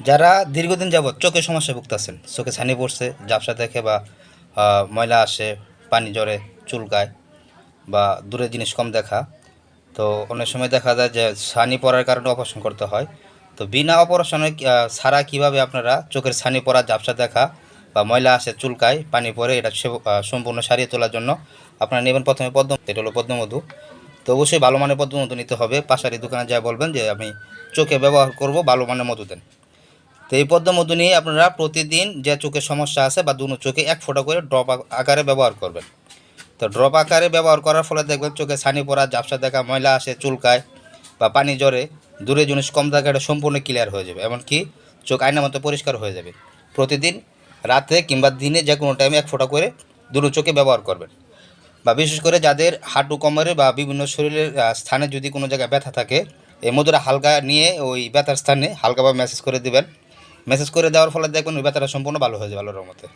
যারা দীর্ঘদিন যাবৎ চোখের সমস্যায় ভুগতেছেন, চোখে ছানি পড়ছে, ঝাপসা দেখে বা ময়লা আসে, পানি জড়ে চুলকায় বা দূরের জিনিস কম দেখা, তো অনেক সময় দেখা যায় যে ছানি পড়ার কারণে অপারেশন করতে হয়। তো বিনা অপারেশনে ছাড়া কীভাবে আপনারা চোখের ছানি পড়া, ঝাপসা দেখা বা ময়লা আসে চুলকায় পানি পরে এটা সম্পূর্ণ সারিয়ে তোলার জন্য আপনারা নেবেন প্রথমে পদ্ম এটা হলো পদ্মমধু। তো অবশ্যই ভালো মানের পদ্মমধু নিতে হবে। পাশারি দোকানে যা বলবেন যে, আমি চোখে ব্যবহার করব, ভালো মানের মধু দেন। এই পদ্মমধু নিয়ে আপনারা প্রতিদিন যে চোখের সমস্যা আছে বা দুনো চোখে এক ফোঁটা করে ড্রপ আকারে ব্যবহার করবেন। তো ড্রপ আকারে ব্যবহার করার ফলে দেখবেন চোখে ছানি পড়া, ঝাপসা দেখা, ময়লা আসে, চুলকায় বা পানি জড়ে দূরে জিনিস কম থাকে এটা সম্পূর্ণ ক্লিয়ার হয়ে যাবে। এমনকি চোখ আয়না মতো পরিষ্কার হয়ে যাবে। প্রতিদিন, রাতে কিংবা দিনে যে কোনো টাইমে এক ফোঁটা করে দুটো চোখে ব্যবহার করবেন। বা বিশেষ করে যাদের হাঁটু কোমরে বা বিভিন্ন শরীরের স্থানে যদি কোনো জায়গায় ব্যথা থাকে, এই মধুরা হালকা নিয়ে ওই ব্যথার স্থানে হালকাভাবে মেসেজ করে দিবেন। মেসেজ করে দেওয়ার ফলে দেখবেন ওই ব্যথাটা সম্পূর্ণ ভালো হয়ে যাবে ভালো রহমতে